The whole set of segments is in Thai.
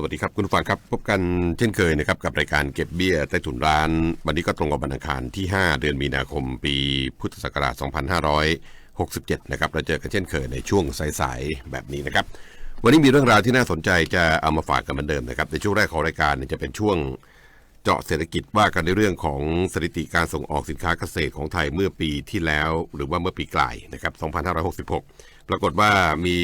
สวัสดีครับคุณผู้ฟังครับพบกันเช่นเคยนะครับกับรายการเก็บเบี้ยใต้ถุนร้าน วันนี้ก็ตรงกับวันอังคารที่ 5 เดือนมีนาคมปีพุทธศักราช 2567 นะครับเราเจอกันเช่นเคยในช่วงสายๆแบบนี้นะครับ วันนี้มีเรื่องราวที่น่าสนใจจะเอามาฝากกันเหมือนเดิมนะครับในช่วงแรกของรายการจะเป็นช่วงเจาะเศรษฐกิจว่ากันในเรื่องของสถิติการส่งออกสินค้าเกษตรของไทยเมื่อปีที่แล้ว หรือว่าเมื่อปีกลายนะครับ 2566 ปรากฏว่ามี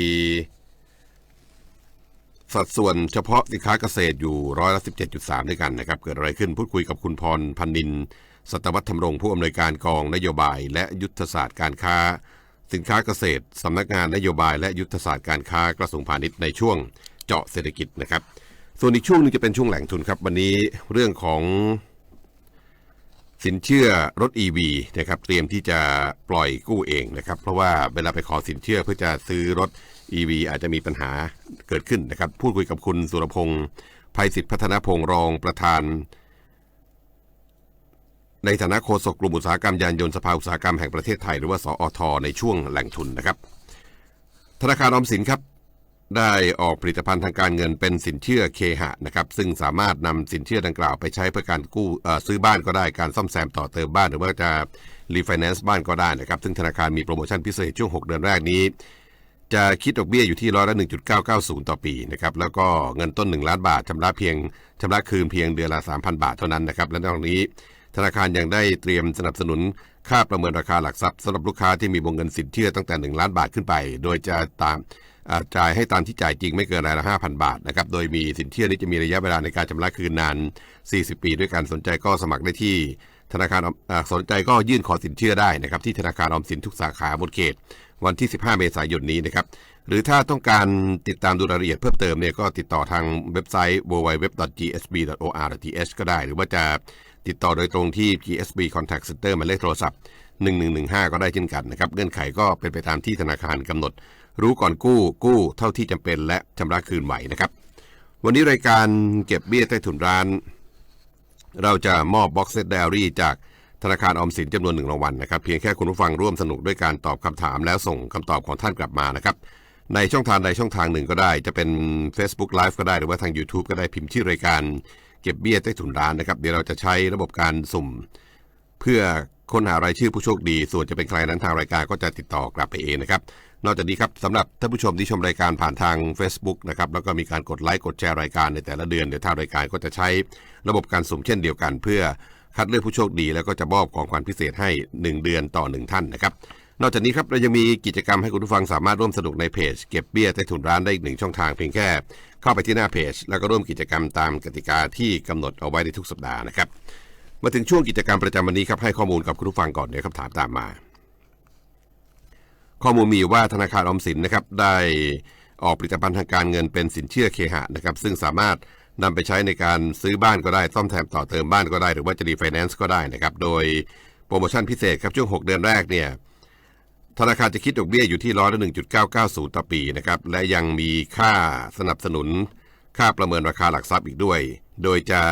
สัดส่วนเฉพาะสินค้าเกษตรอยู่ร้อยละสิบเจ็ดจุดสามด้วยกันนะครับ เกิดอะไรขึ้นพูดคุยกับคุณพรพันนิน สัตวัฒน์ธรรมรงผู้อำนวยการกองนโยบาย และยุทธศาสตร์การค้า สินค้าเกษตรสำนักงานนโยบายและยุทธศาสตร์การค้ากระทรวงพาณิชย์ในช่วงเจาะเศรษฐกิจนะครับ ส่วนอีกช่วงหนึงจะเป็นช่วงแหล่งทุนครับ วันนี้เรื่องของสินเชื่อรถ EV นะครับเตรียมที่จะปล่อยกู้เองนะครับ เพราะว่าเวลาไปขอสินเชื่อเพื่อจะซื้อรถ EV อาจจะมีปัญหาเกิดขึ้นนะครับ พูดคุยกับคุณสุรพงศ์ภัยศิษฐ์พัฒนาพงศ์รองประธาน ในฐานะโฆษกกลุ่มอุตสาหกรรมยานยนต์สภาอุตสาหกรรมแห่งประเทศไทย หรือว่าสอทในช่วงแหล่งทุนนะครับ ธนาคารออมสินครับ ได้ออกผลิตภัณฑ์ทางการเงินเป็นสินเชื่อเคหะนะครับซึ่งสามารถนำสินเชื่อดังกล่าวไปใช้เพื่อการกู้ซื้อบ้านก็ได้การซ่อมแซมต่อเติมบ้านหรือว่าจะรีไฟแนนซ์บ้านก็ได้นะครับซึ่งธนาคารมีโปรโมชั่นพิเศษช่วง 6 เดือนแรกนี้ จะคิดดอกเบี้ยอยู่ที่ร้อยละ1.990 ต่อปีนะครับแล้วก็เงินต้น 1 ล้านบาทชำระเพียงชำระคืนเพียงเดือนละ 3,000 บาทเท่านั้นนะครับและนอกนี้ ธนาคารยังได้เตรียมสนับสนุนค่าประเมินราคาหลักทรัพย์สำหรับลูกค้าที่มีวงเงินสินเชื่อตั้งแต่ 1 ล้านบาทขึ้นไป โดยจะตามจ่ายให้ตามที่จ่ายจริงไม่เกินรายละ 5,000 บาทนะครับ โดยมีสินเชื่อนี้จะมีระยะเวลาในการชำระคืนนาน 40 ปี ด้วยการสนใจก็สมัครได้ที่ธนาคารสนใจก็ยื่นขอสินเชื่อได้นะครับที่ธนาคารออมสินทุกสาขาบนเขต วันที่ 15 เมษายนนี้นะครับหรือถ้าต้องการติดตามดูรายละเอียดเพิ่มเติมเนี่ยก็ติดต่อทางเว็บไซต์ www.gsb.or.th ก็ได้ หรือว่าจะติดต่อโดยตรงที่ GSB Contact Center หมายเลขโทรศัพท์ 1115 ก็ได้เช่นกันนะครับเงื่อนไขก็เป็นไปตามที่ธนาคารกำหนด รู้ก่อนกู้กู้เท่าที่จำเป็นและชำระคืนไหวนะครับ วันนี้รายการเก็บเบี้ยใต้ถุนร้าน เราจะมอบบ็อกเซตไดอารี่จาก ธนาคารออมสินจำนวนหนึ่งรางวัลนะครับเพียงแค่คุณผู้ฟังร่วมสนุกด้วยการตอบคำถามแล้วส่งคำตอบของท่านกลับมานะครับในช่องทางใดช่องทางหนึ่งก็ได้ จะเป็น Facebook Live ก็ได้หรือว่าทาง YouTube ก็ได้พิมพ์ชื่อรายการเก็บเบี้ยใต้ถุนร้านนะครับเดี๋ยวเราจะใช้ระบบการสุ่ม เพื่อค้นหารายชื่อผู้โชคดี ส่วนจะเป็นใครนั้นทางรายการก็จะติดต่อกลับไปเองนะครับนอกจากนี้ครับสำหรับท่านผู้ชมที่ชมรายการผ่านทาง Facebook นะครับแล้วก็มีการกดไลค์กดแชร์รายการในแต่ละเดือนเดี๋ยวทางรายการก็จะใช้ระบบการสุ่มเช่นเดียวกัน เพื่อ คัดเลือกผู้โชคดีแล้วก็จะมอบของขวัญพิเศษให้ 1 เดือนต่อ 1 ท่านนะครับ นอกจากนี้ครับเรายังมีกิจกรรมให้คุณผู้ฟังสามารถร่วมสนุกในเพจ เก็บเบี้ยใต้ถุนร้านได้อีกหนึ่งช่องทางเพียงแค่ เข้าไปที่หน้าเพจ แล้วก็ร่วมกิจกรรมตามกติกาที่กำหนดเอาไว้ในทุกสัปดาห์นะครับมาถึงช่วงกิจกรรมประจำวันนี้ครับให้ข้อมูลกับคุณผู้ฟังก่อนเดี๋ยวคำถามตามมา ข้อมูลมีว่าธนาคารออมสินนะครับได้ออกผลิตภัณฑ์ทางการเงินเป็นสินเชื่อเคหะนะครับซึ่งสามารถ นำไปใช้ในการซื้อบ้านก็ได้ซ่อมแซมต่อเติมบ้านก็ได้ หรือว่าจะรีไฟแนนซ์ก็ได้นะครับ โดยโปรโมชั่นพิเศษครับช่วง 6 เดือนแรกเนี่ยธนาคารจะคิดดอกเบี้ยอยู่ที่ร้อยละ1.990 ต่อปีนะครับ และยังมีค่าสนับสนุน ค่าประเมินราคาหลักทรัพย์อีกด้วย โดยจะ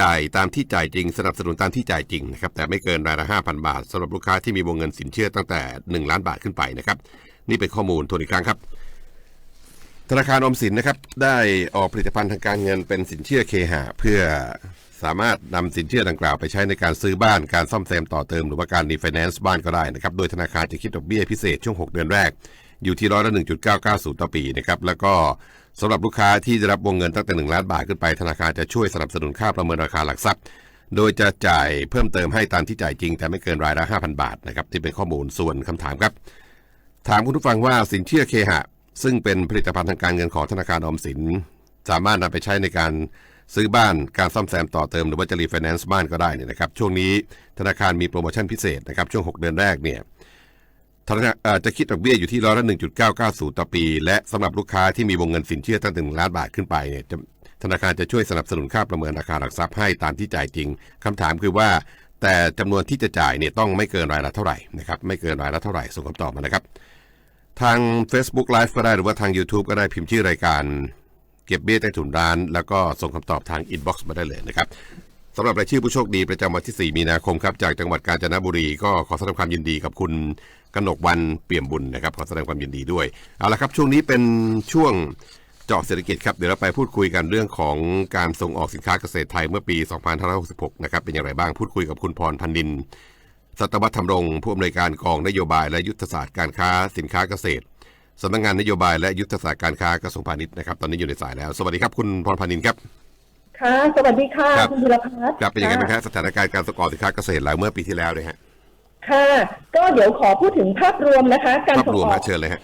จ่ายตามที่จ่ายจริง สนับสนุนตามที่จ่ายจริงนะครับแต่ไม่เกินรายละ 5,000 บาทสำหรับลูกค้าที่มีวงเงินสินเชื่อตั้งแต่ 1 ล้านบาทขึ้นไปนะครับ นี่เป็นข้อมูลทวนอีกครั้งครับ ธนาคารอมสินนะครับได้ออกผลิตภัณฑ์ทางการเงินเป็นสินเชื่อเคหะเพื่อสามารถนำสินเชื่อดังกล่าวไปใช้ในการซื้อบ้านการซ่อมแซมต่อเติม หรือว่าการรีไฟแนนซ์บ้านก็ได้นะครับโดยธนาคารจะคิดดอกเบี้ยพิเศษช่วง 6 เดือนแรก อยู่ที่ร้อยละ1.990 ต่อปีนะครับแล้วก็สำหรับลูกค้าที่ได้รับวงเงินตั้งแต่ 1 ล้านบาทขึ้นไป ธนาคารจะช่วยสนับสนุนค่าประเมินราคาหลักทรัพย์ โดยจะจ่ายเพิ่มเติมให้ตามที่จ่ายจริง แต่ไม่เกินรายละ5,000 บาทนะครับที่เป็นข้อมูลส่วนคำถามครับ ถามคุณผู้ฟังว่าสินเชื่อเคหะ ซึ่งเป็นผลิตภัณฑ์ทางการเงินของธนาคารออมสิน สามารถนำไปใช้ในการซื้อบ้านการซ่อมแซมต่อเติมหรือว่าจะรีไฟแนนซ์บ้านก็ได้เนี่ยนะครับช่วงนี้ธนาคารมีโปรโมชั่นพิเศษนะครับช่วง 6 เดือนแรกเนี่ยธนาคารจะคิดดอกเบี้ยอยู่ที่ร้อยละ1.990ต่อปี และสำหรับลูกค้าที่มีวงเงินสินเชื่อตั้งแต่1ล้านบาทขึ้นไปเนี่ยธนาคารจะช่วยสนับสนุนค่าประเมินราคาหลักทรัพย์ให้ตามที่จ่ายจริงคำถามคือว่า แต่จำนวนที่จะจ่ายเนี่ยต้องไม่เกินรายละเท่าไหร่นะครับไม่เกินรายละเท่าไหร่ส่งคำตอบมานะครับ ทาง Facebook Live ก็ได้หรือว่าทาง YouTube ก็ได้พิมพ์ชื่อรายการ เก็บเบี้ยใต้ถุนร้าน แล้วก็ส่งคำตอบทางอินบ็อกซ์มาได้เลยนะครับสำหรับรายชื่อผู้โชคดีประจำวันที่ 4 มีนาคมครับจากจังหวัดกาญจนบุรีก็ขอแสดงความยินดีกับคุณกนกวันเปี่ยมบุญนะครับขอแสดงความยินดีด้วยเอาละครับช่วงนี้เป็นช่วงเจาะเศรษฐกิจครับเดี๋ยวเราไปพูดคุยกันเรื่องของการส่งออกสินค้าเกษตรไทยเมื่อปี 2566 นะครับเป็นอย่างไรบ้างพูดคุยกับคุณพรพันนิน สัตวัฒน์ธรรมรงค์ผู้อำนวยการกองนโยบายและยุทธศาสตร์การค้าสินค้าเกษตรสำนักงานนโยบายและยุทธศาสตร์การค้ากระทรวงพาณิชย์นะครับตอนนี้อยู่ในสายแล้ว สวัสดีครับคุณพรพันนินทร์ครับค่ะสวัสดีค่ะครับคุณธีรพัฒน์ครับเป็นยังไงบ้างคค่ะรับสถานการณ์การส่งออกสินค้าเกษตรเราเมื่อปีที่แล้วเลยฮะค่ะ ก็เดี๋ยวขอพูดถึงภาพรวมนะคะ การภาพส่งรวมออฮะกเชิญเลยฮะ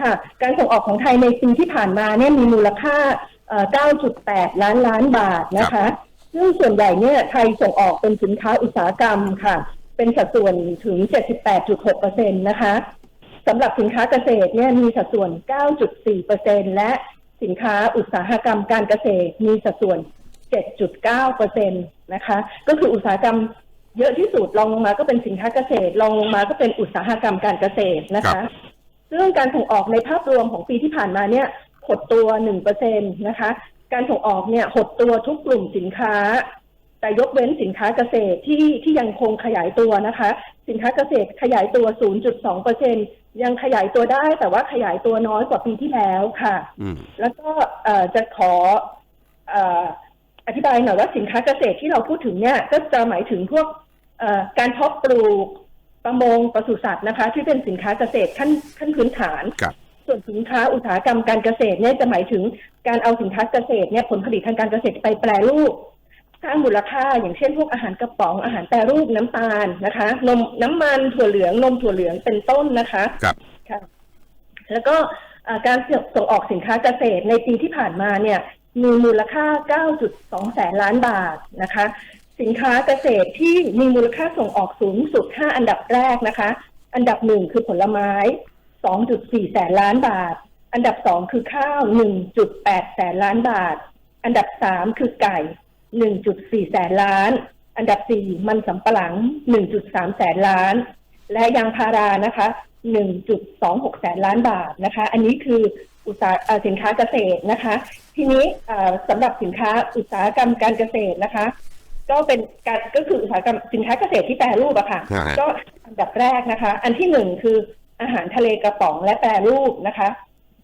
ค่ะ การส่งออกของไทยในปีที่ผ่านมาเนี่ยมีมูลค่าเอ่อ9.8 ล้านล้านบาทนะคะซึ่งส่วนใหญ่เนี่ยไทยส่งออกเป็นสินค้าอุตสาหกรรมค่ะ เป็นสัดส่วนถึง 78.6%นะคะสำหรับสินค้าเกษตรเนี่ยมีสัดส่วน 9.4%และสินค้าอุตสาหกรรมการเกษตรมีสัดส่วน 7.9%นะคะ ก็คืออุตสาหกรรมเยอะที่สุดรองลงมาก็เป็นสินค้าเกษตรรองลงมาก็เป็นอุตสาหกรรมการเกษตรนะครัคะบซึ่งการส่งออกในภาพรวมของปีที่ผ่านมาเนี่ยหดตัวหนึ่งเปอร์เซ็นตนะคะ การส่งออกเนี่ยหดตัวทุกกลุ่มสินค้า แต่ยกเว้นสินค้าเกษตรที่ที่ยังคงขยายตัวนะคะ สินค้าเกษตรขยายตัว 0.2เปอร์เซ็นยังขยายตัวได้ แต่ว่าขยายตัวน้อยกว่าปีที่แล้วค่ะอืมแล้วก็เอ่อจะขอเอ่ออธิบายหน่อยว่าสินค้าเกษตรที่เราพูดถึงเนี่ย ก็จะหมายถึงพวกเอ่อการเพาะปลูกประมงปศุสัตว์นะคะ ที่เป็นสินค้าเกษตรขั้นขั้นพื้นฐานครับส่วนสินค้าอุตสาหกรรมการเกษตรเนี่ยจะหมายถึงการเอาสินค้าเกษตรเนี่ยผลผลิตทางการเกษตรไปแปรรูป สร้างมูลค่า อย่างเช่น พวกอาหารกระป๋องอาหารแปรรูปน้ำตาลนะคะนมน้ำมันถั่วเหลืองนมถั่วเหลืองเป็นต้นนะคะครับค่ะแล้วก็เอ่อการส่งออกสินค้าเกษตรในปีที่ผ่านมาเนี่ย มีมูลค่า 9.2 แสนล้านบาทนะคะ สินค้าเกษตรที่มีมูลค่าส่งออกสูงสุด 5 อันดับแรกนะคะ อันดับหนึ่งคือผลไม้ 2.4 แสนล้านบาท อันดับสองคือข้าว 1.8 แสนล้านบาท อันดับสามคือไก่ 1.4 แสนล้าน อันดับสี่มันสำปะหลัง 1.3 แสนล้าน และยางพารานะคะ 1.26 แสนล้านบาทนะคะ อันนี้คืออุตสาหเอ่อสินค้าเกษตรนะคะ ทีนี้เอ่อสำหรับสินค้าอุตสาหกรรมการเกษตรนะคะ ก็เป็นการก็คืออุตสาหกรรมสินค้าเกษตรที่แปรรูปอะค่ะฮะก็อันดับแรกนะคะ อันที่หนึ่งคืออาหารทะเลกระป๋องและแปรรูปนะคะ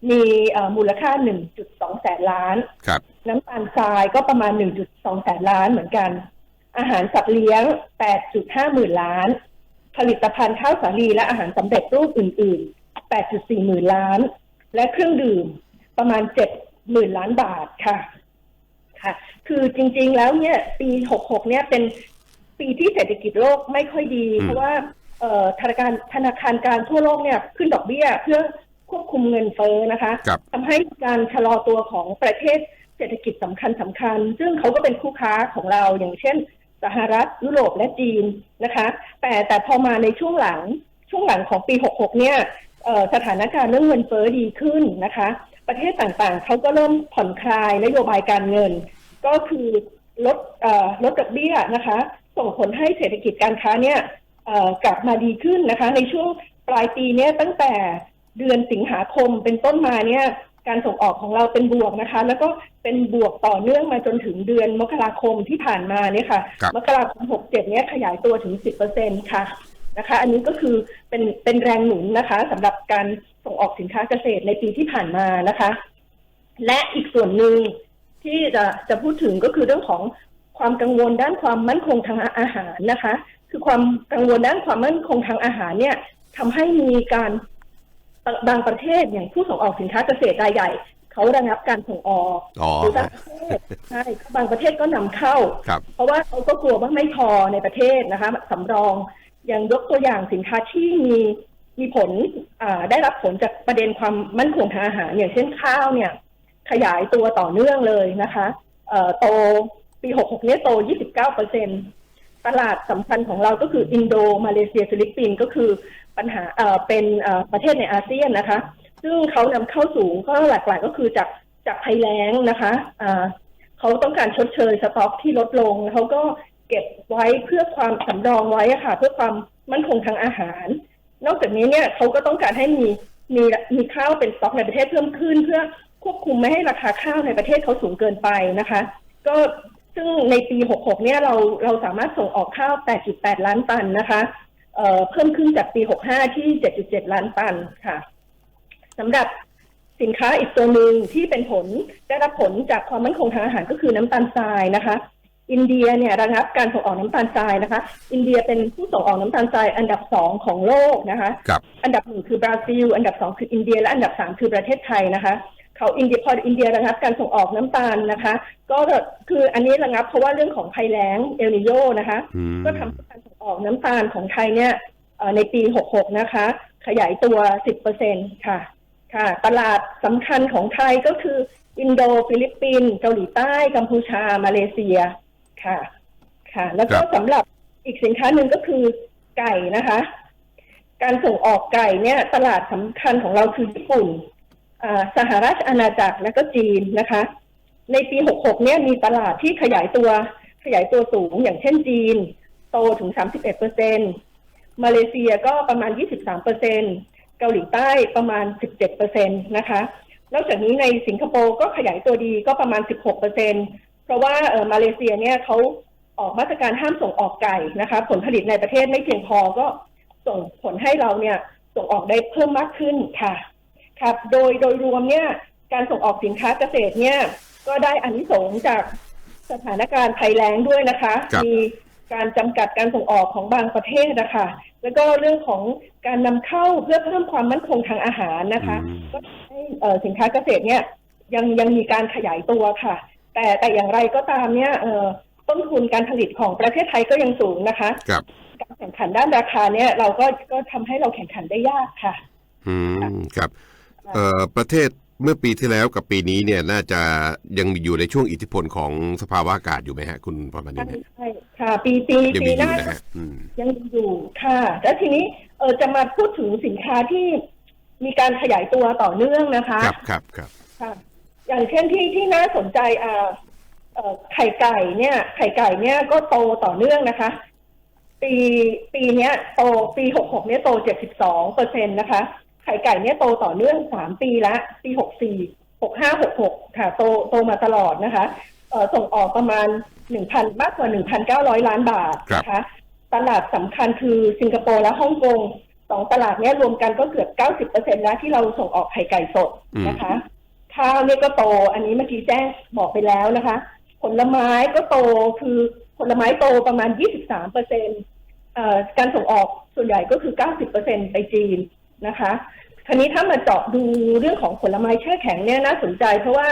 มีเอ่อมูลค่า 1.2 แสนล้าน ครับ น้ำตาลทรายก็ประมาณ 1.2 แสนล้านเหมือนกัน อาหารสัตว์เลี้ยง 8.5 หมื่นล้าน ผลิตภัณฑ์ข้าวสาลีและอาหารสำเร็จรูปอื่น ๆ 8.4 หมื่นล้าน และเครื่องดื่มประมาณ 7 หมื่นล้านบาทค่ะค่ะ คือจริง ๆ แล้วเนี่ย ปี 66 เนี่ยเป็นปีที่เศรษฐกิจโลกไม่ค่อยดีอืมเพราะว่าเอ่อธนาคารธนาคารกลารทั่วโลกเนี่ยขึ้นดอกเบี้ยเพื่อ ควบคุมเงินเฟ้อนะคะครับทำให้การชะลอตัวของประเทศเศรษฐกิจสำคัญสำคัญ ซึ่งเขาก็เป็นคู่ค้าของเราอย่างเช่น สหรัฐยุโรปและจีนนะคะ แต่แต่พอมาในช่วงหลังช่วงหลังของปี 66 เนี่ยเอ่อสถานการณ์เรื่องเงินเฟ้อดีขึ้นนะคะ ประเทศต่างๆ เขาก็เริ่มผ่อนคลายนโยบายการเงิน ก็คือลดเอ่อลดดอกเบี้ยนะคะ ส่งผลให้เศรษฐกิจการค้าเนี่ยเอ่อกลับมาดีขึ้นนะคะ ในช่วงปลายปีเนี่ยตั้งแต่ เดือนสิงหาคมเป็นต้นมาเนี่ยการส่งออกของเราเป็นบวกนะคะ แล้วก็เป็นบวกต่อเนื่องมาจนถึงเดือนมกราคมที่ผ่านมาเนี่ยค่ะครับมกราคม 67 เนี่ยขยายตัวถึง 10%ค่ะนะคะ อันนี้ก็คือเป็นเป็นแรงหนุนนะคะสำหรับการส่งออกสินค้าเกษตรในปีที่ผ่านมานะคะ และอีกส่วนหนึ่งที่จะจะพูดถึงก็คือเรื่องของความกังวลด้านความมั่นคงทางอาหารนะคะ คือความกังวลด้านความมั่นคงทางอาหารเนี่ยทำให้มีการ บางประเทศอย่างผู้ส่งออกสินค้าเกษตรรายใหญ่เขาระงับการส่งออกอ๋อหรือบางฮะประเทศใช่บางประเทศก็นำเข้าครับเพราะว่าเขาก็กลัวว่าไม่พอในประเทศนะคะสำรองอย่างยกตัวอย่างสินค้าที่มีมีผลอ่าได้รับผลจากประเด็นความมั่นคงทางอาหาร อย่างเช่นข้าวเนี่ย ขยายตัวต่อเนื่องเลยนะคะเอ่อโตปี 66 เนี่ยโต 29เปอร์เซ็นต ลาดสำคัญของเราก็คืออินโดมาเลเซียฟิลิปปินส์ก็คือปัญหาเอ่อเป็นเอ่อประเทศในอาเซียนนะคะ ซึ่งเขานำเข้าสูงก็หลากหลายก็คือจากจากภัยแล้งนะคะอ่าเขาต้องการชดเชยสต็อกที่ลดลงเขาก็เก็บไว้เพื่อความสำรองไว้ค่ะ เพื่อความมั่นคงทางอาหาร นอกจากนี้เนี่ยเขาก็ต้องการให้มีมีมีข้าวเป็นสต็อกในประเทศเพิ่มขึ้น เพื่อควบคุมไม่ให้ราคาข้าวในประเทศเขาสูงเกินไปนะคะ ก็ ซึ่งในปี 66 เนี่ยเราเราสามารถส่งออกข้าว 8.8 ล้านตันนะคะเอ่อเพิ่มขึ้นจากปี 65 ที่ 7.7 ล้านตันค่ะสำหรับสินค้าอีกตัวหนึ่งที่เป็นผลได้รับผลจากความมั่นคงทางอาหารก็คือน้ำตาลทรายนะคะ อินเดียเนี่ยระงับการส่งออกน้ำตาลทรายนะคะ อินเดียเป็นผู้ส่งออกน้ำตาลทรายอันดับสองของโลกนะคะครับอันดับหนึ่งคือบราซิล อันดับสองคืออินเดียและอันดับสามคือประเทศไทยนะคะ เขาอินเดียพออินเดียระงับการส่งออกน้ำตาลนะคะ ก็คืออันนี้ระงับเพราะว่าเรื่องของภัยแล้งเอลนิโยนะคะอืมก็ทำให้การส่งออกน้ำตาลของไทยเนี่ยเอ่อในปี 66 นะคะ ขยายตัว 10%ค่ะ ค่ะ ตลาดสำคัญของไทยก็คืออินโดฟิลิปปินส์เกาหลีใต้กัมพูชา มาเลเซียค่ะ ค่ะ แล้วก็ครับสำหรับอีกสินค้าหนึ่งก็คือไก่นะคะ การส่งออกไก่เนี่ย ตลาดสำคัญของเราคือญี่ปุ่นอ่า สหราชอาณาจักรและก็จีนนะคะ ในปี 66 เนี่ยมีตลาดที่ขยายตัวขยายตัวสูงอย่างเช่นจีน โตถึง 31เปอร์เซ็นมาเลเซียก็ประมาณ 23เปอร์เซ็นเกาหลีใต้ประมาณ 17เปอร์เซ็นนะคะ นอกจากนี้ในสิงคโปร์ก็ขยายตัวดีก็ประมาณ 16เปอร์เซ็นเพราะว่าเออมาเลเซียเนี่ยเขาออกมาตรการห้ามส่งออกไก่นะคะ ผลผลิตในประเทศไม่เพียงพอก็ส่งผลให้เราเนี่ยส่งออกได้เพิ่มมากขึ้นค่ะ ครับโดยโดยรวมเนี่ยการส่งออกสินค้าเกษตรเนี่ยก็ได้อานิสงส์จากสถานการณ์ภัยแล้งด้วยนะคะ ครับ มีการจำกัดการส่งออกของบางประเทศนะคะ แล้วก็เรื่องของการนำเข้าเพื่อเพิ่มความมั่นคงทางอาหารนะคะ อืม ก็ทำให้เอ่อสินค้าเกษตรเนี่ยยังยังมีการขยายตัวค่ะ แต่แต่อย่างไรก็ตามเนี่ยเอ่อต้นทุนการผลิตของประเทศไทยก็ยังสูงนะคะ ครับ การแข่งขันด้านราคาเนี่ยเราก็ก็ทำให้เราแข่งขันได้ยากค่ะ อืม ครับ เอ่อประเทศเมื่อปีที่แล้วกับปีนี้เนี่ยน่าจะยังอยู่ในช่วงอิทธิพลของสภาวะอากาศอยู่ไหมฮะ คุณพรพันธ์ใช่เนี่ยใช่ค่ะ ปีปียังปีมีอหยู่น้านะฮะอืม ยังมีอยู่ค่ะ แล้วทีนี้เออจะมาพูดถึงสินค้าที่มีการขยายตัวต่อเนื่องนะคะ ครับครับครับค่ะอย่างเช่นที่ที่น่าสนใจอ่าเอ่อไข่ไก่เนี่ย ไข่ไก่เนี่ยก็โตต่อเนื่องนะคะ ปีปีเนี้ยโตปีหกหกเนี่ยโตเจ็ดสิบสองเปอร์เซ็นตนะคะ ไข่ไก่เนี่ยโตต่อเนื่องสามปีละปีหกสี่หกห้าหกหกค่ะโตโตมาตลอดนะคะเอ่อส่งออกประมาณหนึ่งพันมากกว่าหนึ่งพันเก้าร้อยล้านบาทนะคะตลาดสำคัญคือสิงคโปร์และฮ่องกงสองตลาดเนี้ยรวมกันก็เกือบเก้าสิบเปอร์เซ็นต์แล้วที่เราส่งออกไข่ไก่สดนะคะข้าวเนี่ยก็โต อันนี้เมื่อกี้แจ้งบอกไปแล้วนะคะ ผลไม้ก็โตคือผลไม้โตประมาณ 23เปอร์เซ็นต์การส่งออกส่วนใหญ่ก็คือ 90เปอร์เซ็นไปจีน นะคะคราวนี้ถ้ามาเจาะดูเรื่องของผลไม้แช่แข็งเนี่ยน่าสนใจ เพราะว่า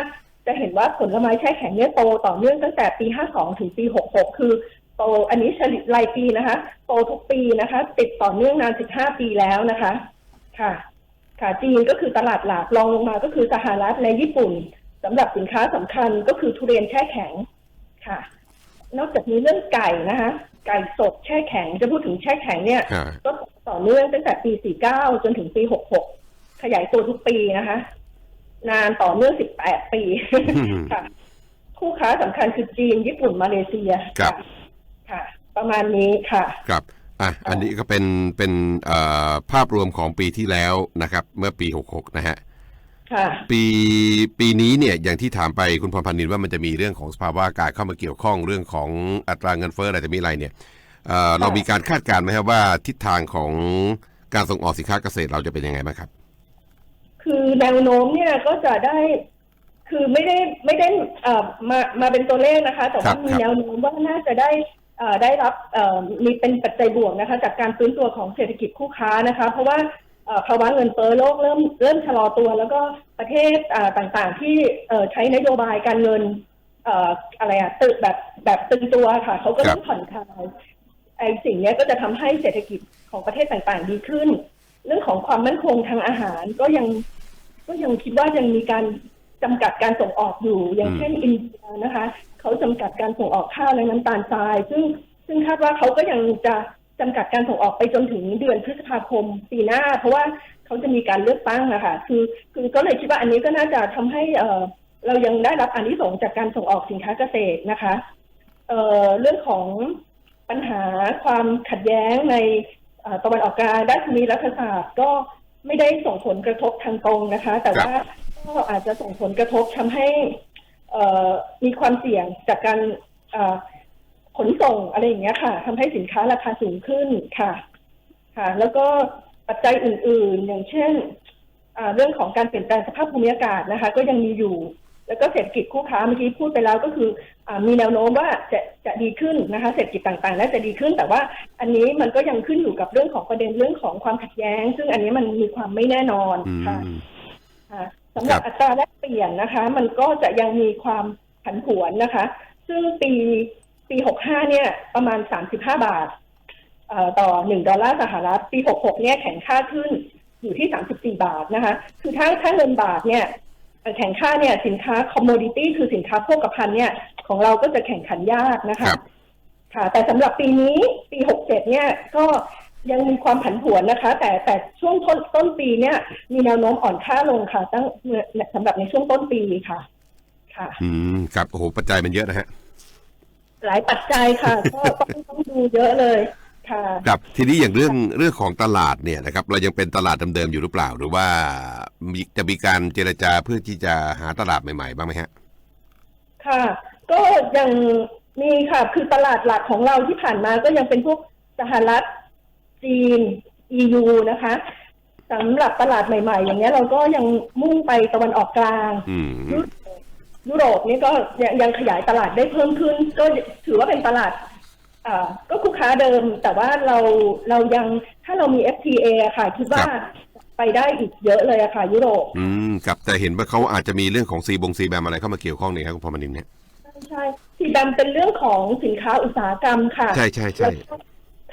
จะเห็นว่าผลไม้แช่แข็งเนี่ยโตต่อเนื่องตั้งแต่ปี 52 ถึงปี 66 คือโตอันนี้เฉลี่ยรายปีนะคะ โตทุกปีนะคะ ติดต่อเนื่องนาน 15 ปีแล้วนะคะ ค่ะ ค่ะจีนก็คือตลาดหลักรองลงมาก็คือสหรัฐและญี่ปุ่นสำหรับสินค้าสำคัญก็คือทุเรียนแช่แข็งค่ะ นอกจากนี้เรื่องไก่นะคะไก่สดแช่แข็งจะพูดถึงแช่แข็งเนี่ยอ่าก็ต่อเนื่องตั้งแต่ปี 49 จนถึงปี 66 ขยายตัวทุกปีนะคะ นานต่อเนื่อง 18 ปีค่ะคู่ค้าสำคัญคือจีน ญี่ปุ่นมาเลเซียครับะค่ะ ประมาณนี้ค่ะ ครับอะอันนี้ก็เป็นเป็นเอ่อภาพรวมของปีที่แล้วนะครับ เมื่อปี 66 นะฮะค่ะ ปีปีนี้เนี่ยอย่างที่ถามไปคุณพรพันธ์นินว่ามันจะมีเรื่องของสภาวะอากาศเข้ามาเกี่ยวข้องเรื่องของอัตราเงินเฟ้ออะไรแต่มีอะไรเนี่ยเอ่อเรามีการคาดการณ์ไหมครับว่าทิศทางของการส่งออกสินค้าเกษตรเราจะเป็นยังไงบ้างครับ คือแนวโน้มเนี่ยก็จะได้คือไม่ได้ไม่ได้เอ่อมามาเป็นตัวเลขนะคะ แต่ครัว่าบมีครับแนวโน้มว่าน่าจะได้เอ่อได้รับเอ่อมีเป็นปัจจัยบวกนะคะ จากการฟื้นตัวของเศรษฐกิจคู่ค้านะคะ เพราะว่าเอ่อ ภาวะเงินเฟ้อโลกเริ่มเริ่มชะลอตัว แล้วก็ประเทศอ่าต่างๆ ที่เอ่อใช้นโยบายการเงินเอ่ออะไรอะตึกแบบแบบตึงตัวค่ะเขาก็เริ่มผ่อนคลายไอ้สิ่งเนี้ยก็จะทำให้เศรษฐกิจของประเทศต่างๆ ดีขึ้น เรื่องของความมั่นคงทางอาหารก็ยังก็ยังคิดว่ายังมีการจำกัดการส่งออกอยู่ อย่างเช่นอินเดียนะคะ เขาจำกัดการส่งออกข้าวและน้ำตาลทราย ซึ่งซึ่งคาดว่าเขาก็ยังจะ จำกัดการส่งออกไปจนถึงเดือนพฤษภาคมปีหน้า เพราะว่าเขาจะมีการเลือกตั้งนะคะคือคือก็เลยคิดว่าอันนี้ก็น่าจะทำให้เออเรายังได้รับอานิสงส์จากการส่งออกสินค้าเกษตรนะคะเอ่อเรื่องของปัญหาความขัดแย้งในเอ่อตะวันออกกลางด้านภูมิรัฐศาสตร์ก็ไม่ได้ส่งผลกระทบทางตรงนะคะ แต่ว่าก็อาจจะส่งผลกระทบทำให้เอ่อมีความเสี่ยงจากการเอ่อ ขนส่งอะไรอย่างเงี้ยค่ะทำให้สินค้าราคาสูงขึ้นค่ะ ค่ะ แล้วก็ปัจจัยอื่น ๆ อย่างเช่นอ่าเรื่องของการเปลี่ยนแปลงสภาพภูมิอากาศนะคะ ก็ยังมีอยู่ แล้วก็เศรษฐกิจคู่ค้าเมื่อกี้พูดไปแล้วก็คืออามีแนวโน้มว่าจะจะดีขึ้นนะคะ เศรษฐกิจต่างๆน่าจะดีขึ้น แต่ว่าอันนี้มันก็ยังขึ้นอยู่กับเรื่องของประเด็นเรื่องของความขัดแย้ง ซึ่งอันนี้มันมีความไม่แน่นอนอืมค่ะค่ะสำหรับครับอัตราแลกเปลี่ยนนะคะ มันก็จะยังมีความผันผวนนะคะ ซึ่งปี ปีหกห้าเนี่ย ประมาณสามสิบห้าบาทเอ่อต่อหนึ่งดอลลาร์สหรัฐ ปีหกหกเนี่ย แข็งค่าขึ้นอยู่ที่สามสิบสี่บาทนะคะ คือถ้าถ้าเงินบาทเนี่ยเอ่อแข็งค่าเนี่ยสินค้าคอมม o ดิตี้คือสินค้าโภคภัณฑ์เนี่ย ของเราก็จะแข่งขันยากนะครัคะบค่ะ แต่สำหรับปีนี้ปีหกเจ็ดเนี่ยก็ยังมีความผันผวนนะคะ แต่แต่ช่วงต้นต้นปีเนี่ย มีแนวโน้มอ่อนค่าลงค่ะ ตั้งเมื่อสำหรับในช่วงต้นปีค่ะ ค่ะ อืมครับโอ้โหปัจจัยมันเยอะนะฮะ หลายปัจจัยค่ะก็ต้องต้องดูเยอะเลยค่ะครับทีนี้อย่างเรื่องเรื่องของตลาดเนี่ยนะครับ เรายังเป็นตลาดเดิมๆอยู่หรือเปล่า หรือว่ามีจะมีการเจรจาเพื่อที่จะหาตลาดใหม่ๆบ้างไหมฮะค่ะ ก็ยังมีค่ะคือตลาดหลักของเราที่ผ่านมาก็ยังเป็นพวกสหรัฐจีน EU นะคะสำหรับตลาดใหม่ ๆ อย่างนี้ยเราก็ยังมุ่งไปตะวันออกกลางอืมยุโรป ยุโรปนี่ก็ยังยังขยายตลาดได้เพิ่มขึ้น ก็ถือว่าเป็นตลาดอ่าก็คู่ค้าเดิม แต่ว่าเราเรายังถ้าเรามี FTA อะค่ะคิดว่าครับไปได้อีกเยอะเลยอะค่ะ ยุโรป อืมครับแต่เห็นว่าเขาอาจจะมีเรื่องของซีบงซีแบมอะไรเข้ามาเกี่ยวข้องเนี่ยครับคุณพรหมนินเนี่ยใช่ใช่สีดำเป็นเรื่องของสินค้าอุตสาหกรรมค่ะ ใช่ใช่ใช่แล้วก็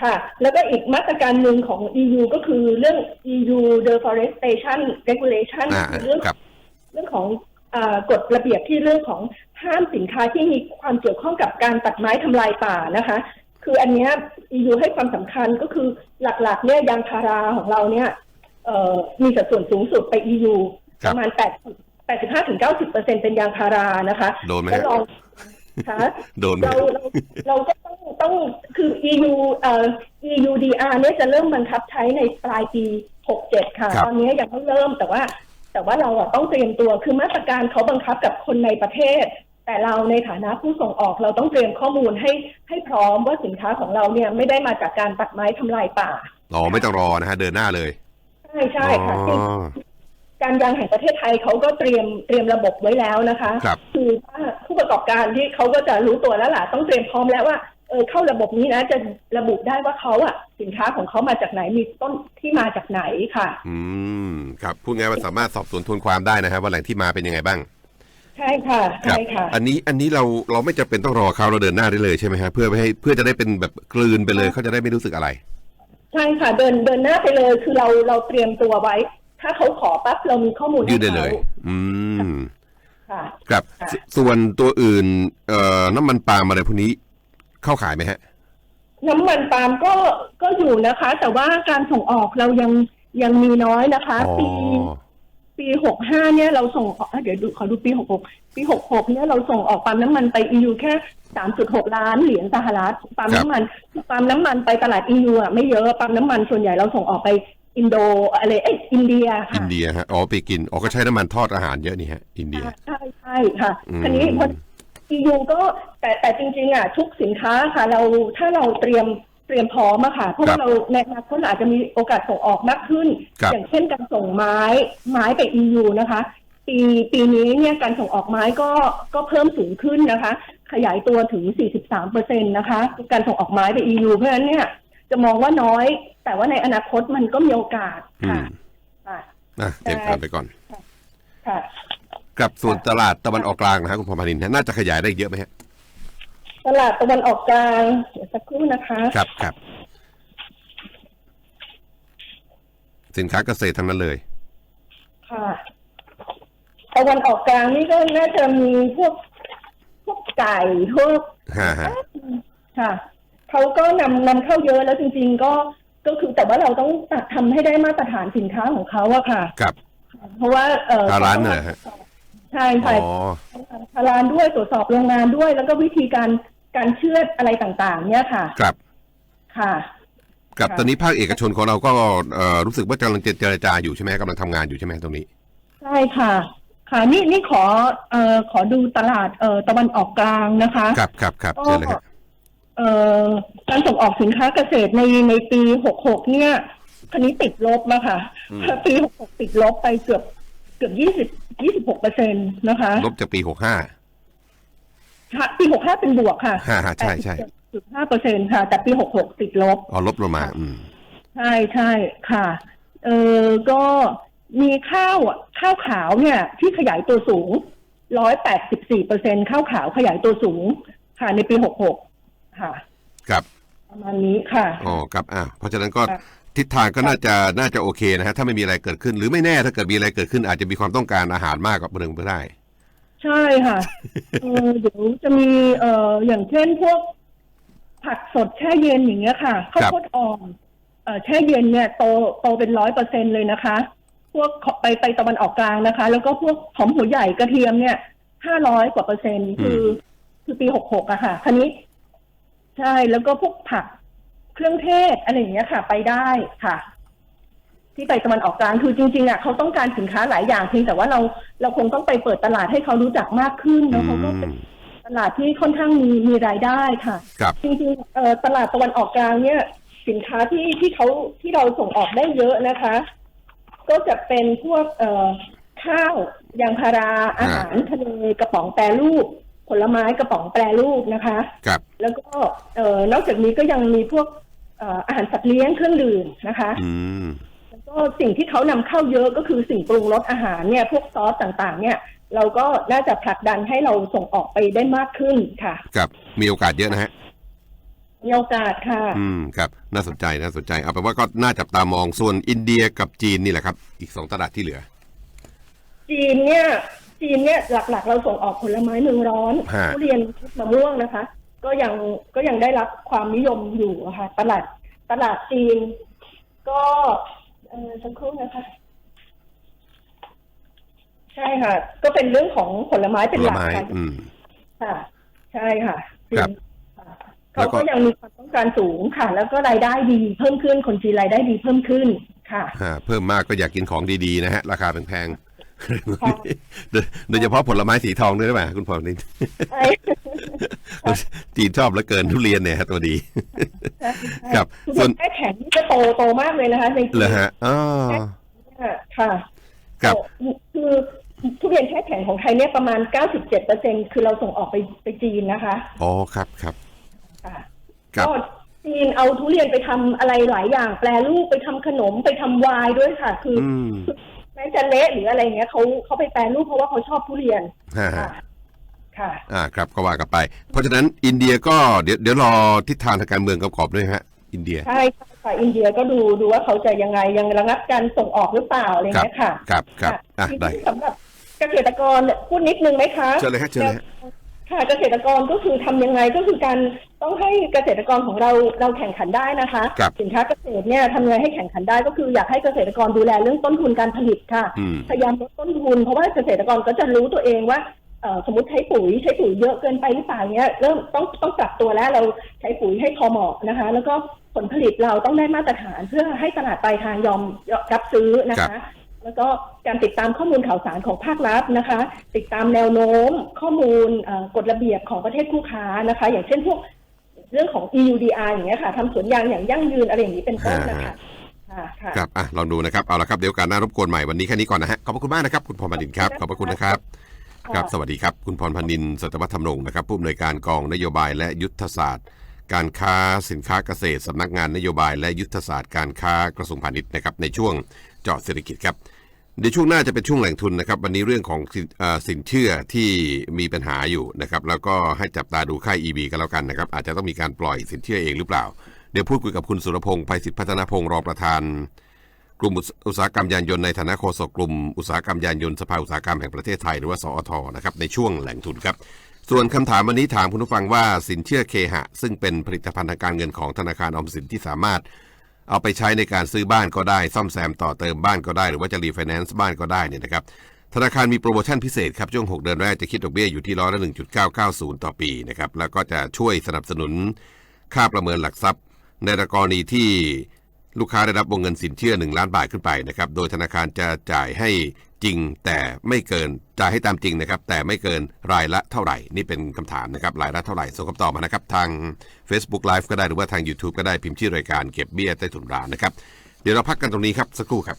ค่ะ แล้วก็อีกมาตรการหนึ่งของ EU ก็คือเรื่อง EU deforestation regulation อ่าคือเรื่องครับเรื่องของอา กฎระเบียบที่เรื่องของห้ามสินค้าที่มีความเกี่ยวข้องกับการตัดไม้ทำลายป่านะคะ คืออันเนี้ย EU ให้ความสำคัญก็คือหลักๆเนี่ยยางพาราของเราเนี่ยเอ่อมีสัดส่วนสูงสุดไป EU ครัปบระมาณ8 85ถึง90เปอร์เซ็นเป็นยางพารานะคะโดนไหมแล้วฮะลองคะโดนไหมเราฮะเราเราก็ต้องต้องคือ EU เอ่อ EUDR เนี่ยจะเริ่มบังคับใช้ในปลายปี 67 ค่ะครับตอนนี้ยังไม่เริ่มแต่ว่า แต่ว่าเราอะต้องเตรียมตัวคือมาตรการเขาบังคับกับคนในประเทศ แต่เราในฐานะผู้ส่งออกเราต้องเตรียมข้อมูลให้ให้พร้อมว่าสินค้าของเราเนี่ยไม่ได้มาจากการตัดไม้ทำลายป่าอ๋อไม่ต้องรอนะฮะเดินหน้าเลยใช่ใช่ค่ะอ๋ซึ่งอการยางแห่งประเทศไทยเขาก็เตรียมเตรียมระบบไว้แล้วนะคะครับคือว่าผู้ประกอบการที่เขาก็จะรู้ตัวแล้วล่ะต้องเตรียมพร้อมแล้วว่า เออเข้าระบบนี้นะจะระบุได้ว่าเขาอะสินค้าของเขามาจากไหนมีต้นที่มาจากไหนค่ะ อืมครับพูดง่ายว่าสามารถสอบสวนทวนความได้นะฮะว่าแหล่งที่มาเป็นยังไงบ้าง ใช่ค่ะครัใช่ค่ะ อันนี้อันนี้เราเราไม่จำเป็นต้องรอเขาเราเดินหน้าได้เลยใช่ไหมฮะเพื่อไม่ให้เพื่อจะได้เป็นแบบกลืนไปเลยเขาจะได้ไม่รู้สึกอะไร ใช่ค่ะ เดินเดินหน้าไปเลยคือเราเราเตรียมตัวไว้ ถ้าเขาขอปั๊บเรามีข้อมูลยื่นได้เลยให้ขาอืมค่ะครับค่ะสส่วนตัวอื่นเอ่อน้ำมันปาล์มอะไรพวกนี้ เข้าขายไหมฮะ น้ำมันปาล์มก็ก็อยู่นะคะ แต่ว่าการส่งออกเรายังยังมีน้อยนะคะ อ๋อ ปีปีหกห้าเนี่ยเราส่งออกอะเดี๋ยวดูขอดูปีหกหกปีหกหกเนี่ยเราส่งออกปาล์มน้ำมันไป EU แค่สามจุดหกล้านเหรียญสหรัฐปาล์มน้ำมันปาล์มน้ำมันไปตลาด EU อะไม่เยอะปาล์มน้ำมันส่วนใหญ่เราส่งออกไปอินโดอะไรเอ้ยอินเดียอิค่ะนเดียฮะอ๋อไปกินอ๋อก็ใช้น้ำมันทอดอาหารเยอะนี่ฮะ อินเดีย ใช่ใช่ค่ะอืมทีนี้พอ EU ก็แต่แต่จริงๆอะทุกสินค้าค่ะ เราถ้าเราเตรียมเตรียมพร้อมอะค่ะเพราะว่าเราในอนาคตอาจจะมีโอกาสส่งออกมากขึ้น ครับอย่างเช่นการส่งไม้ไม้ไป EU นะคะ ปีปีนี้เนี่ยการส่งออกไม้ก็ก็เพิ่มสูงขึ้นนะคะ ขยายตัวถึง 43เปอร์เซ็นต์นะคะ การส่งออกไม้ไป EU เพราะฉะนั้นเนี่ยจะมองว่าน้อย แต่ว่าในอนาคตมันก็มีโอกาสอืค่ะม ค่ะ อะเต็มผ่านไปก่อน ค่ะ กับส่วนตลาดตะวันออกกลางนะฮะคุณพรหมนินทร์น่าจะขยายได้อีกเยอะไหมฮะตลาดตะวันออกกลางเดี๋ยวสักครู่นะคะ ครับครับสินค้าเกษตรทั้งนั้นเลย ค่ะตะวันออกกลางนี่ก็น่าจะมีพวกพวกไก่พวกฮะฮะค่ะเขาก็นำนำเข้าเยอะแล้วจริง ๆ ก็ก็คือแต่ว่าเราต้องทำให้ได้มาตรฐานสินค้าของเขาอะค่ะกับเพราะว่าเออ ทางร้านเนี่ยเหรอฮะ ใช่อ๋ใช่อทางร้านด้วยตรวจสอบโรงงานด้วย แล้วก็วิธีการการเชื่อดอะไรต่างๆ เนี่ยค่ะครับค่ะ กับค่ะตอนนี้ภาคเอกชนของเราก็เอ่อรู้สึกว่ากำลังเจรจาอยู่ใช่ไหมกำลังทำงานอยู่ใช่ไหมตรงนี้ ใช่ค่ะ ค่ะนี่นี่ขอเอ่อขอดูตลาดเอ่อตะวันออกกลางนะคะครับครับครับเชิญเลยครับเอ่อการส่งออกสินค้าเกษตรในในปี66เนี่ยคันนี้ติดลบมาค่ะอืมปีหกหกติดลบไปเกือบเกือบยี่สิบยี่สิบหกเปอร์เซ็นตนะคะ ลบจากปีหกห้าค่ะปีหกห้าเป็นบวกค่ะฮ่าฮ่าใช่ใช่จุดห้าเปอร์เซ็นค่ะ แต่ปีหกหกติดลบอ๋อลบลงมา อืม ใช่ใช่ค่ะ เออก็มีข้าวอะข้าวขาวเนี่ย ที่ขยายตัวสูงร้อยแปดสิบสี่เปอร์เซ็นข้าวขาวขยายตัวสูง ค่ะ ในปีหกหกค่ะ ครับ ประมาณนี้ค่ะ อ๋อครับอ่าเพราะฉะนั้นก็ค่ะ ทิศทางก็น่าจะน่าจะโอเคนะฮะถ้าไม่มีอะไรเกิดขึ้น หรือไม่แน่ถ้าเกิดมีอะไรเกิดขึ้น อาจจะมีความต้องการอาหารมากกว่าเดิมก็ได้ ใช่ค่ะเออเดี๋ยวจะมีเอ่ออย่างเช่นพวก ผักสดแช่เย็นอย่างเงี้ยค่ะข้าวโพดอ่อนเอ่อแช่เย็นเนี่ยโตโตเป็นร้อยเปอร์เซ็นเลยนะคะ พวกไปไปตะวันออกกลางนะคะ แล้วก็พวกหอมหัวใหญ่กระเทียมเนี่ยห้าร้อยกว่าเปอร์เซ็นต์คือ คือปีหกหกอะค่ะคันนี้ ใช่แล้วก็พวกผัก เครื่องเทศอะไรอย่างเงี้ยค่ะ ไปได้ค่ะ ที่ไปตะวันออกกลางคือจริงๆอะเขาต้องการสินค้าหลายอย่างเพียงแต่ว่าเราเราคงต้องไปเปิดตลาดให้เขารู้จักมากขึ้นแล้วเขาก็เป็นอืมตลาดที่ค่อนข้างมีมีรายได้ค่ะ ครับ จริงๆเอ่อตลาดตะวันออกกลางเนี่ย สินค้าที่ที่เขาที่เราส่งออกได้เยอะนะคะ ก็จะเป็นพวกเอ่อข้าวยางพาราอาหารทะเลกระป๋องแปรรูป ผลไม้กระป๋องแปรรูปนะคะ ครับ แล้วก็เอ่อนอกจากนี้ก็ยังมีพวกเอ่ออาหารสัตว์เลี้ยงเครื่องดื่มนะคะ อืม แล้วก็สิ่งที่เขานำเข้าเยอะก็คือสิ่งปรุงรสอาหารเนี่ยพวกซอสต่างๆ เนี่ย เราก็น่าจะผลักดันให้เราส่งออกไปได้มากขึ้นค่ะ ครับ มีโอกาสเยอะนะฮะ มีโอกาสค่ะ อืม ครับ น่าสนใจ น่าสนใจ เอาเป็นว่าก็น่าจับตามอง ส่วนอินเดียกับจีนนี่แหละครับ อีกสองตลาดที่เหลือ จีนเนี่ย จีนเนี่ยหลักๆ เราส่งออกผลไม้เมืองร้อนฮะ ทุเรียนมะม่วงนะคะ ก็ยังก็ยังได้รับความนิยมอยู่อะค่ะ ตลาดตลาดจีน ก็เออสักครู่นะคะ ใช่ค่ะ ก็เป็นเรื่องของผลไม้ผเป็นลหลักไม้ค่ะอืม ค่ะ ใช่ค่ะครับค่ะแล้เขาวก็ ก็ยังมีความต้องการสูงค่ะ แล้วก็รายได้ดีเพิ่มขึ้นคนจีนรายได้ดีเพิ่มขึ้นค่ะ ฮะเพิ่มมากก็อยากกินของดีๆนะฮะ ราคาแพงค่ะๆ โดยโดยเฉพาะผลไม้สีทองด้วยหรือเปล่าคุณพรนินใช่จีนชอบเหลือเกินทุเรียนเนี่ยฮะตัวดีครับส่ส่ววนนแค่แข็งนี่ก็โตโตมากเลยนะคะในจีนเหรอฮะอ๋อค่ะครับคือทุเรียนแช่แข็งของไทยเนี่ยประมาณ 97เปอร์เซ็นคือเราส่งออกไปไปจีนนะคะ อ๋อ ครับครับค่ะครับก็จีนเอาทุเรียนไปทำอะไรหลายอย่าง แปลรูปไปทำขนมไปทำไวน์ด้วยค่ะ คือออืม แม้จะเละหรืออะไรเงี้ยเขาเขาไปแปลรูปเพราะว่าเขาชอบทุเรียนฮะค่ะฮะค่ะ อ่าครับก็ว่ากันไป เพราะฉะนั้นอินเดียก็เดี๋ยวเดี๋ยวรอทิศทางทางการเมืองกำกอบด้วยฮะ อินเดีย ใช่ค่ะค่ะอินเดียก็ดูดูว่าเขาจะยังไงยังระงับการส่งออกหรือเปล่าอะไรเงี้ยค่ะครับครับอะทีได้นี้สำหรับเกษตรกรเนี่ยพูดนิดนึงไหมคะ เชิญเลยฮะเชิญเลยฮะ ค่ะเกษตรกรก็คือทำยังไงก็คือการต้องให้เกษตรกรของเราเราแข่งขันได้นะคะ ครับสินค้าเกษตรเนี่ยทำยังไงให้แข่งขันได้ก็คืออยากให้เกษตรกรดูแลเรื่องต้นทุนการผลิตค่ะ อืม พยายามลดต้นทุน เพราะว่าเกษตรกรก็จะรู้ตัวเองว่าเอ่อสมมติใช้ปุ๋ยใช้ปุ๋ยเยอะเกินไปหรือเปล่าเนี้ยเริ่มต้องต้องปรับตัวแล้วเราใช้ปุ๋ยให้พอเหมาะนะคะ แล้วก็ผลผลิตเราต้องได้มาตรฐานเพื่อให้ตลาดปลายทางยอมรับซื้อนะคะ แล้วก็การติดตามข้อมูลข่าวสารของภาครัฐนะคะ ติดตามแนวโน้มข้อมูลเอ่อกฎระเบียบของประเทศคู่ค้านะคะ อย่างเช่นพวกเรื่องของ EUDR อย่างเงี้ยค่ะทำสวนยางอย่างยั่งยืนอะไรอย่างนี้เป็นต้นนะคะค่ะค่ะครับอะลองดูนะครับ เอาละครับ เดี๋ยวโอการหน้ารบกวนใหม่วันนี้แค่นี้ก่อนนะฮะ ขอบพระคุณมากนะครับ คุณพรพันดินครับ ขอบพระคุณนะครับ ครับ สวัสดีครับ คุณพรพันนินสัตวัฒน์ธรรมรงค์นะครับ ผู้อำนวยการกองนโยบายและยุทธศาสตร์ การค้าสินค้าเกษตรสำนักงานนโยบายและยุทธศาสตร์การค้ากระทรวงพาณิชย์นะครับ ในช่วงเจาะเศรษฐกิจครับ เดี๋ยวช่วงหน้าจะเป็นช่วงแหล่งทุนนะครับ วันนี้เรื่องของสินเอ่อสินเชื่อที่มีปัญหาอยู่นะครับ แล้วก็ให้จับตาดูค่าย EB กันแล้วกันนะครับ อาจจะต้องมีการปล่อยสินเชื่อเองหรือเปล่า เดี๋ยวพูดคุยกับคุณสุรพงศ์ภัยศิษฐ์พัฒนาพงศ์รองประธาน กลุ่มอุตสาหกรรมยานยนต์ในฐานะโฆษกกลุ่มอุตสาหกรรมยานยนต์สภาอุตสาหกรรมแห่งประเทศไทยหรือว่าสอทนะครับในช่วงแหล่งทุนครับ ส่วนคำถามวันนี้ถามคุณผู้ฟังว่าสินเชื่อเคหะ ซึ่งเป็นผลิตภัณฑ์ทางการเงินของธนาคารออมสินที่สามารถ เอาไปใช้ในการซื้อบ้านก็ได้ ซ่อมแซมต่อเติมบ้านก็ได้ หรือว่าจะรีไฟแนนซ์บ้านก็ได้เนี่ยนะครับธนาคารมีโปรโมชั่นพิเศษครับ ช่วง 6 เดือนแรกจะคิดดอกเบี้ยอยู่ที่ร้อยละ1.990 ต่อปีนะครับแล้วก็จะช่วยสนับสนุนค่าประเมินหลักทรัพย์ ในกรณีที่ ลูกค้าได้รับวงเงินสินเชื่อ 1 ล้านบาทขึ้นไปนะครับ โดยธนาคารจะจ่ายให้จริงแต่ไม่เกินจ่ายให้ตามจริงนะครับ แต่ไม่เกินรายละเท่าไหร่ นี่เป็นคำถามนะครับรายละเท่าไหร่ส่งคำตอบมานะครับ ทาง Facebook Live ก็ได้หรือว่าทาง YouTube ก็ได้พิมพ์ชื่อรายการเก็บเบี้ยใต้ถุนร้านนะครับ เดี๋ยวเราพักกันตรงนี้ครับสักครู่ครับ